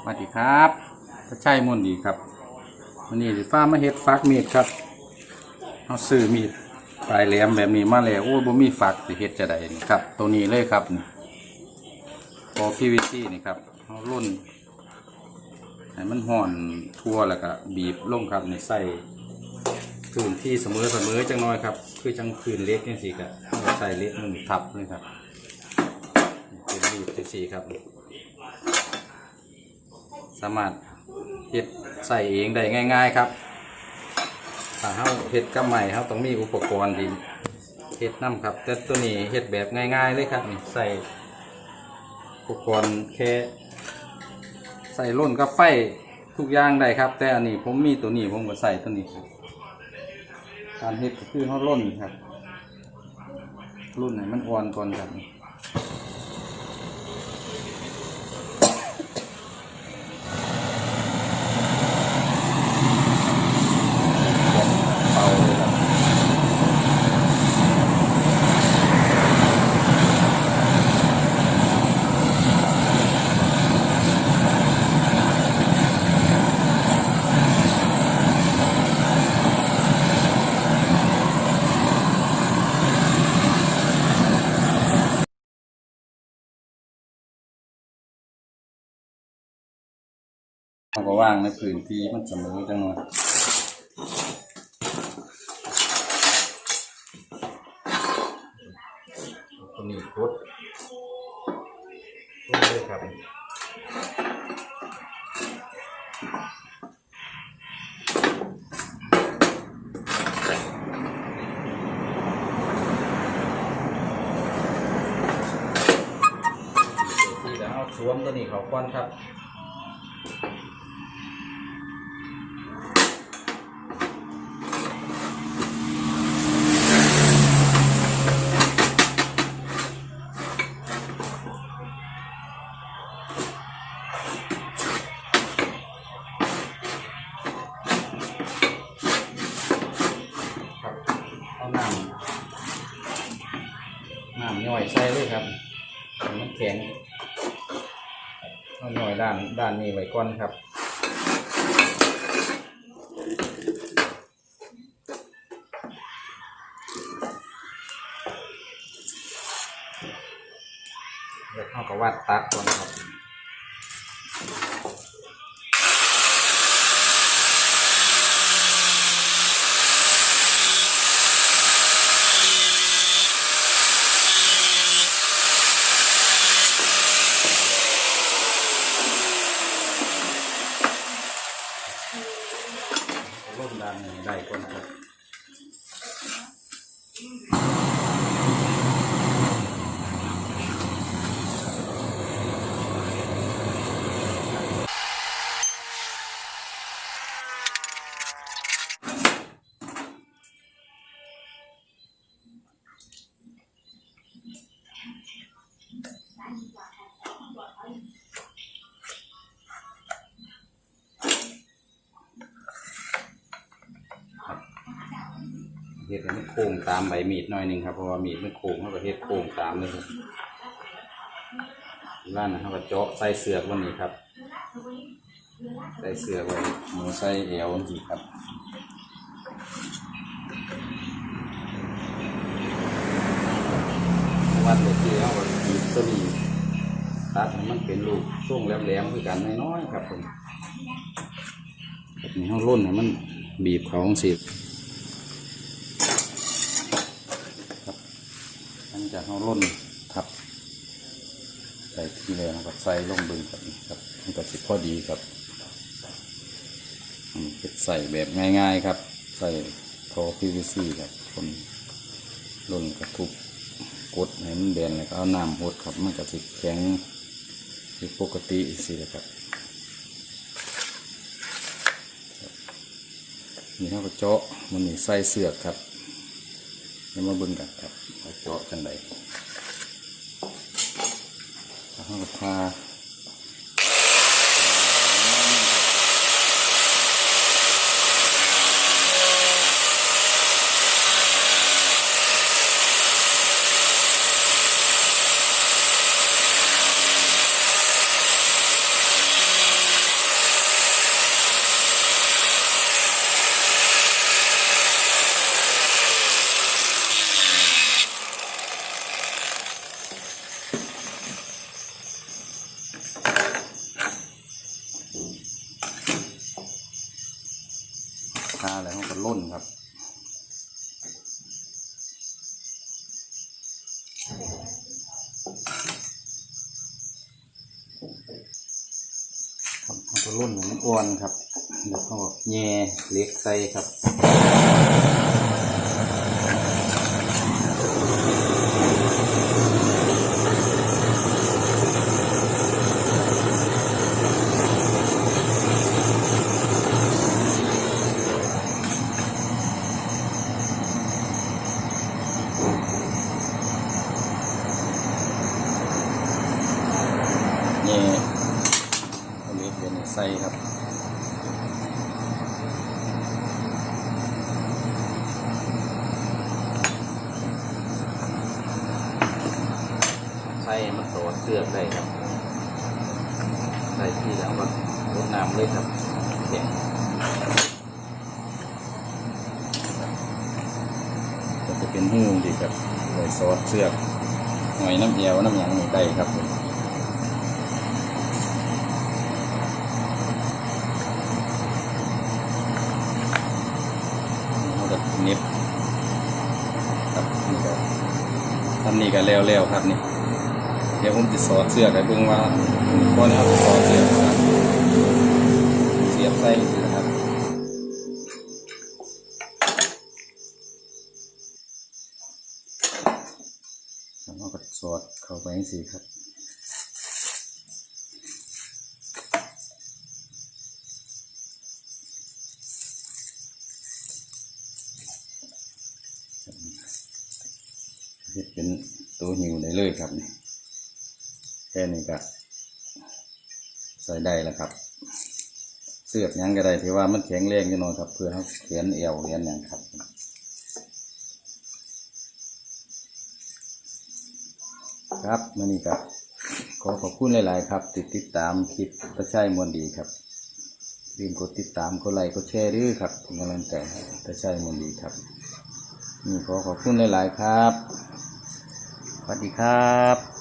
สวัสดีครับพระชัยมนดีครับวันนี้สิฟ้ามาเฮ็ดฟักมีดครับเอาซื้อมีดปลายแหลมแบบนี้มาแล้วโอ้ยบ่มีฟักสิเฮ็ดจะได้นี่ครับ ตัวนี้เลยครับนี่พอ PVC นี่ครับเอารุ่นให้มันห่อนทั่วแล้วก็บีบลงครับในใส่พื้นที่เสมอเสมอจังน้อยครับ คือจังพื้นเล็กจังซี่ก็เอาใส่เล็กมันทับเลยครับเป็นมีดจังซี่ครับ สามารถเฮ็ดใส่เองได้ง่าย ๆครับถ้าเฮาเฮ็ดกับใหม่เฮาต้องมีอุปกรณ์ที่เฮ็ดนํครับ แต่ตัวนี้เฮ็ดแบบง่ายๆเลยครับนี่ใส่อุปกรณ์แค่ใส่ร่นกับไฟทุกอย่างได้ครับ แต่อันนี้ผมมีตัวนี้ผมก็ใส่ตัวนี้ครับการเฮ็ดก็คือเฮาร่นครับรุ่นไหนมันอ่อนก่อนครับ เขาก็ว่างในพื้นที่มันเสมอจังหน่อยตัวนี้กดกดเลยครับที่แล้วสวมตัวนี้เขาก้อนครับ หน่อยใส่เลยครับมันแข็งเอาย่อยด้านด้านนี้ไว้ก่อนครับแล้วเขาก็วัดตัดก่อนครับ ร่มด้านนี้ ได้ก่อนครับ เฮ็ดให้มันโค้งตามใบมีดหน่อยหนึ่งครับเพราะว่ามีดมันโค้งเขาก็เฮ็ดโค้งตามเลยครับร้านนะเขาก็เจาะใส่เสือกวันนี้ครับ ใส่เสือกไว้หมูใส่เอวจีครับวัดเลยที่เขาก็หยิบตัวนี้ตัดมันเป็นลูกช่วงแหลมๆคือกันน้อยๆครับผมแบบนี้เขาล่นให้มันบีบเขาสิหลังจาก เราล่นทับใส่ที่แล้วนะครับใส่ลงเบึงแบบนี้ครับมันก็สิพอดีครับอืมเป็นใส่แบบง่าย ๆครับ ใส่โทอ PVC ครับคนล่นกระทุบกดให้มันแบนแล้วก็เอาน้ำหดครับมันก็สิแข็งคือปกติสิครับครับนี่เราก็เจาะมันนี่ใส่เสือกครับ ดี๋ยวมาเบิ่งกันครับเจาะจังไดแล้วเราก็พา ทาแล้วเขาก็ล่นครับเขาก็ล่นให้มันอ่อนครับเดี๋ยวเขาก็แย่เหล็กใส่ครับ มันโตเสื้อได้ครับใส่ที่แล้วก็รดน้ำเลยครับเด็กก็จะเป็นหูดีครับใส่ซอสเสื้อหอยน้ำเอวน้ำหยังนี่ได้ครับผมเราจะเน็บครับนี่ก็ทำนี่ก็แล้วๆครับนี่ เดี๋ยวผมจะสอดเสื้อให้เบิ่งว่าก่อนเอาสอดเสื้อครับเสียบใส่นะครับแล้วก็สอดเข้าไปอย่างสี่ครับเป็นตัวหิวได้เลยครับนี่แค่นี้ก็ใส่ได้แล้วครับ เสือกยังก็ได้ที่ว่ามันแข็งแรงอยู่นอยครับ เพื่อให้เขียนเอวเขียนอย่างครับครับมื่อนี้ก็ขอขอบคุณหลาย ๆ ครับ ติดติดตามคลิปประชัยมวลดีครับลืมกดติดตามกดไลค์กดแชร์ด้วยครับเป็นกำลังใจประชัยมวลดีครับนี่ขอขอบคุณหลาย ๆ ครับสวัสดีครับ